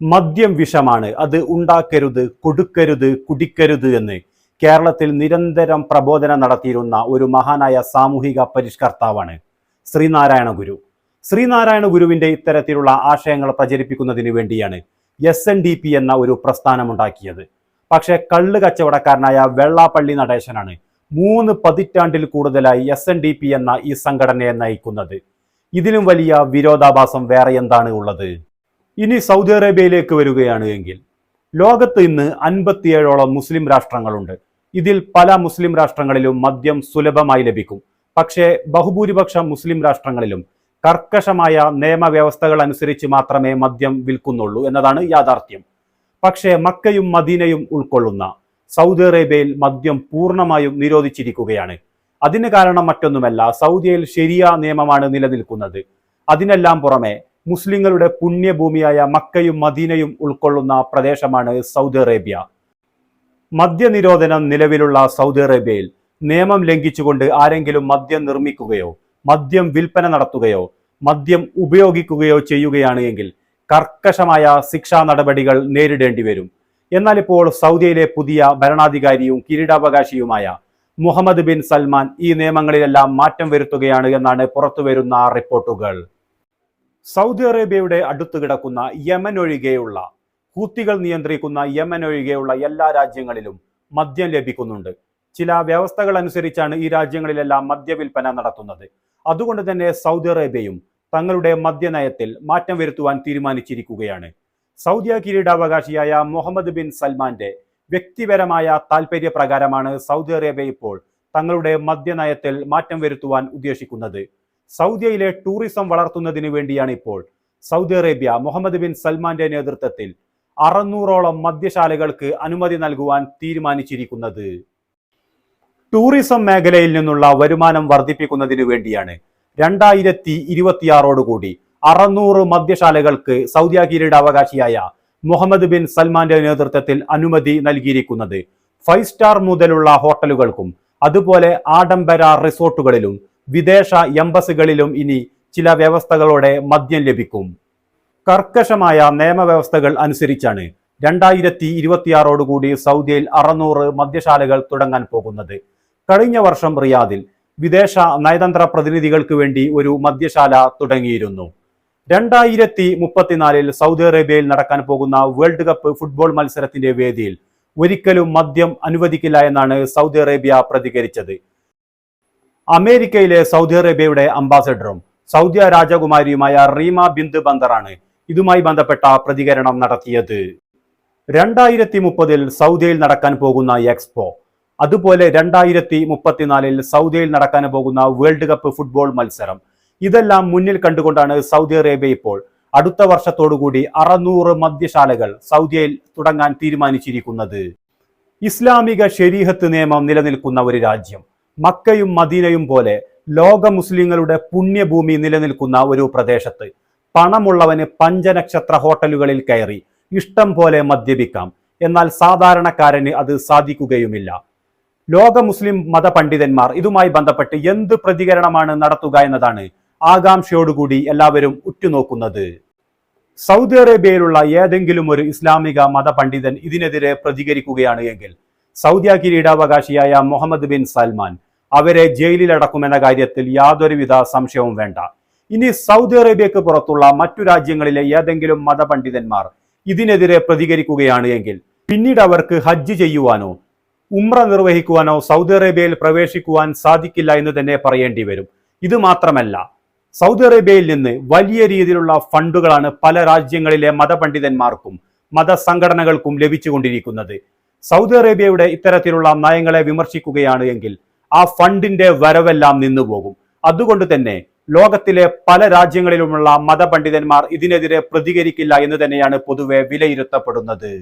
മദ്യം വിഷമാണ്. അത് ഉണ്ടാക്കരുത് കൊടുക്കരുത് കുടിക്കരുത് എന്ന്. കേരളത്തിൽ നിരന്തരം പ്രബോധനം നടത്തിയിരുന്ന ഒരു മഹാനായ സാമൂഹിക പരിഷ്കർത്താവാണ് ശ്രീനാരായണ ഗുരു. ശ്രീനാരായണ ഗുരുവിന്റെ ഇത്തരത്തിലുള്ള ആശയങ്ങൾ പ്രചരിപ്പിക്കുന്നതിന് വേണ്ടിയാണ് എസ് എൻ ഡി പി എന്ന ഒരു പ്രസ്ഥാനമുണ്ടാക്കിയത് പക്ഷേ കള്ള് കച്ചവടക്കാരനായ വെള്ളാപ്പള്ളി നടേശനാണ് മൂന്ന് പതിറ്റാണ്ടിൽ കൂടുതലായി എസ് എൻ ഡി പി എന്ന ഈ സംഘടനയെ നയിക്കുന്നത്. ഇതിലും വലിയ വിരോധാഭാസം വേറെ എന്താണ് ഉള്ളത്? ഇനി സൗദി അറേബ്യയിലേക്ക് വരികയാണ് എങ്കിൽ ലോകത്ത് ഇന്ന് അൻപത്തിയേഴോളം മുസ്ലിം രാഷ്ട്രങ്ങളുണ്ട്. ഇതിൽ പല മുസ്ലിം രാഷ്ട്രങ്ങളിലും മദ്യം സുലഭമായി ലഭിക്കും. പക്ഷേ ബഹുഭൂരിപക്ഷ മുസ്ലിം രാഷ്ട്രങ്ങളിലും കർക്കശമായ നിയമവ്യവസ്ഥകൾ അനുസരിച്ച് മാത്രമേ മദ്യം വിൽക്കുന്നുള്ളൂ എന്നതാണ് യാഥാർത്ഥ്യം. പക്ഷേ മക്കയും മദീനയും ഉൾക്കൊള്ളുന്ന സൗദി അറേബ്യയിൽ മദ്യം പൂർണമായും നിരോധിച്ചിരിക്കുകയാണ്. അതിന് കാരണം മറ്റൊന്നുമല്ല സൗദിയിൽ ശരിയ നിയമമാണ് നിലനിൽക്കുന്നത്. അതിനെല്ലാം പുറമെ മുസ്ലിങ്ങളുടെ പുണ്യഭൂമിയായ മക്കയും മദീനയും ഉൾക്കൊള്ളുന്ന പ്രദേശമാണ് സൗദി അറേബ്യ. മദ്യനിരോധനം നിലവിലുള്ള സൗദി അറേബ്യയിൽ നിയമം ലംഘിച്ചുകൊണ്ട് ആരെങ്കിലും മദ്യം നിർമ്മിക്കുകയോ മദ്യം വിൽപ്പന നടത്തുകയോ മദ്യം ഉപയോഗിക്കുകയോ ചെയ്യുകയാണ് എങ്കിൽ കർക്കശമായ ശിക്ഷാ നടപടികൾ നേരിടേണ്ടി വരും. എന്നാൽ ഇപ്പോൾ സൗദിയിലെ പുതിയ ഭരണാധികാരിയും കിരീടാവകാശിയുമായ മുഹമ്മദ് ബിൻ സൽമാൻ ഈ നിയമങ്ങളിലെല്ലാം മാറ്റം വരുത്തുകയാണ് എന്നാണ് പുറത്തുവരുന്ന റിപ്പോർട്ടുകൾ. സൗദി അറേബ്യയുടെ അടുത്ത് കിടക്കുന്ന യമൻ ഒഴികെയുള്ള ഹൂത്തികൾ നിയന്ത്രിക്കുന്ന യമൻ ഒഴികെയുള്ള എല്ലാ രാജ്യങ്ങളിലും മദ്യം ലഭിക്കുന്നുണ്ട്. ചില വ്യവസ്ഥകൾ അനുസരിച്ചാണ് ഈ രാജ്യങ്ങളിലെല്ലാം മദ്യവിൽപ്പന നടത്തുന്നത്. അതുകൊണ്ട് തന്നെ സൗദി അറേബ്യയും തങ്ങളുടെ മദ്യനയത്തിൽ മാറ്റം വരുത്തുവാൻ തീരുമാനിച്ചിരിക്കുകയാണ്. സൗദി കിരീടാവകാശിയായ മുഹമ്മദ് ബിൻ സൽമാന്റെ വ്യക്തിപരമായ താൽപര്യപ്രകാരമാണ് സൗദി അറേബ്യ ഇപ്പോൾ തങ്ങളുടെ മദ്യനയത്തിൽ മാറ്റം വരുത്തുവാൻ ഉദ്ദേശിക്കുന്നത്. സൗദിയയിലെ ടൂറിസം വളർത്തുന്നതിന് വേണ്ടിയാണ് ഇപ്പോൾ സൗദി അറേബ്യ മുഹമ്മദ് ബിൻ സൽമാന്റെ നേതൃത്വത്തിൽ അറുന്നൂറോളം മദ്യശാലകൾക്ക് അനുമതി നൽകുവാൻ തീരുമാനിച്ചിരിക്കുന്നത്. ടൂറിസം മേഖലയിൽ നിന്നുള്ള വരുമാനം വർദ്ധിപ്പിക്കുന്നതിന് വേണ്ടിയാണ് രണ്ടായിരത്തി ഇരുപത്തിയാറോടുകൂടി അറുന്നൂറ് മദ്യശാലകൾക്ക് സൗദി കിരീടാവകാശിയായ മുഹമ്മദ് ബിൻ സൽമാന്റെ നേതൃത്വത്തിൽ അനുമതി നൽകിയിരിക്കുന്നത്. ഫൈവ് സ്റ്റാർ മുതലുള്ള ഹോട്ടലുകൾക്കും അതുപോലെ ആഡംബര റിസോർട്ടുകളിലും വിദേശ എംബസികളിലും ഇനി ചില വ്യവസ്ഥകളോടെ മദ്യം ലഭിക്കും. കർക്കശമായ നിയമവ്യവസ്ഥകൾ അനുസരിച്ചാണ് രണ്ടായിരത്തി ഇരുപത്തിയാറോടുകൂടി സൗദിയിൽ അറുന്നൂറ് മദ്യശാലകൾ തുടങ്ങാൻ പോകുന്നത്. കഴിഞ്ഞ വർഷം റിയാദിൽ വിദേശ നയതന്ത്ര പ്രതിനിധികൾക്ക് വേണ്ടി ഒരു മദ്യശാല തുടങ്ങിയിരുന്നു. രണ്ടായിരത്തി മുപ്പത്തിനാലിൽ സൗദി അറേബ്യയിൽ നടക്കാൻ പോകുന്ന വേൾഡ് കപ്പ് ഫുട്ബോൾ മത്സരത്തിന്റെ വേദിയിൽ ഒരിക്കലും മദ്യം അനുവദിക്കില്ല എന്നാണ് സൗദി അറേബ്യ പ്രതികരിച്ചത്. അമേരിക്കയിലെ സൗദി അറേബ്യയുടെ അംബാസഡറും സൗദി രാജകുമാരിയുമായ റീമ ബിന്ദ് ബന്ദറാണ് ഇതുമായി ബന്ധപ്പെട്ട പ്രതികരണം നടത്തിയത്. രണ്ടായിരത്തി മുപ്പതിൽ സൗദിയിൽ നടക്കാൻ പോകുന്ന എക്സ്പോ അതുപോലെ രണ്ടായിരത്തി മുപ്പത്തിനാലിൽ സൗദിയിൽ നടക്കാൻ പോകുന്ന വേൾഡ് കപ്പ് ഫുട്ബോൾ മത്സരം ഇതെല്ലാം മുന്നിൽ കണ്ടുകൊണ്ടാണ് സൗദി അറേബ്യ ഇപ്പോൾ അടുത്ത വർഷത്തോടുകൂടി അറുന്നൂറ് മദ്യശാലകൾ സൗദിയിൽ തുടങ്ങാൻ തീരുമാനിച്ചിരിക്കുന്നത്. ഇസ്ലാമിക ശരീഹത്ത് നിയമം നിലനിൽക്കുന്ന ഒരു രാജ്യം മക്കയും മദീനയും പോലെ ലോക മുസ്ലിങ്ങളുടെ പുണ്യഭൂമി നിലനിൽക്കുന്ന ഒരു പ്രദേശത്ത് പണമുള്ളവന് പഞ്ചനക്ഷത്ര ഹോട്ടലുകളിൽ കയറി ഇഷ്ടം പോലെ മദ്യപിക്കാം. എന്നാൽ സാധാരണക്കാരന് അത് സാധിക്കുകയുമില്ല. ലോക മുസ്ലിം മതപണ്ഡിതന്മാർ ഇതുമായി ബന്ധപ്പെട്ട് എന്ത് പ്രതികരണമാണ് നടത്തുക എന്നതാണ് ആകാംക്ഷയോടുകൂടി എല്ലാവരും ഉറ്റുനോക്കുന്നത്. സൗദി അറേബ്യയിലുള്ള ഏതെങ്കിലും ഒരു ഇസ്ലാമിക മതപണ്ഡിതൻ ഇതിനെതിരെ പ്രതികരിക്കുകയാണ് എങ്കിൽ സൗദി കിരീടാവകാശിയായ മുഹമ്മദ് ബിൻ സൽമാൻ അവരെ ജയിലിൽ ജയിലിലടക്കുമെന്ന കാര്യത്തിൽ യാതൊരുവിധ സംശയവും വേണ്ട. ഇനി സൗദി അറേബ്യക്ക് പുറത്തുള്ള മറ്റു രാജ്യങ്ങളിലെ ഏതെങ്കിലും മതപണ്ഡിതന്മാർ ഇതിനെതിരെ പ്രതികരിക്കുകയാണ് എങ്കിൽ പിന്നീട് അവർക്ക് ഹജ്ജ് ചെയ്യുവാനോ ഉമ്ര നിർവഹിക്കുവാനോ സൗദി അറേബ്യയിൽ പ്രവേശിക്കുവാൻ സാധിക്കില്ല എന്ന് തന്നെ പറയേണ്ടി വരും. ഇത് മാത്രമല്ല സൗദി അറേബ്യയിൽ നിന്ന് വലിയ രീതിയിലുള്ള ഫണ്ടുകളാണ് പല രാജ്യങ്ങളിലെ മതപണ്ഡിതന്മാർക്കും മതസംഘടനകൾക്കും ലഭിച്ചുകൊണ്ടിരിക്കുന്നത്. സൗദി അറേബ്യയുടെ ഇത്തരത്തിലുള്ള നയങ്ങളെ വിമർശിക്കുകയാണ് എങ്കിൽ ആ ഫണ്ടിന്റെ വരവെല്ലാം നിന്നുപോകും. അതുകൊണ്ട് തന്നെ ലോകത്തിലെ പല രാജ്യങ്ങളിലുമുള്ള മതപണ്ഡിതന്മാർ ഇതിനെതിരെ പ്രതികരിക്കില്ല എന്ന് തന്നെയാണ് പൊതുവെ വിലയിരുത്തപ്പെടുന്നത്.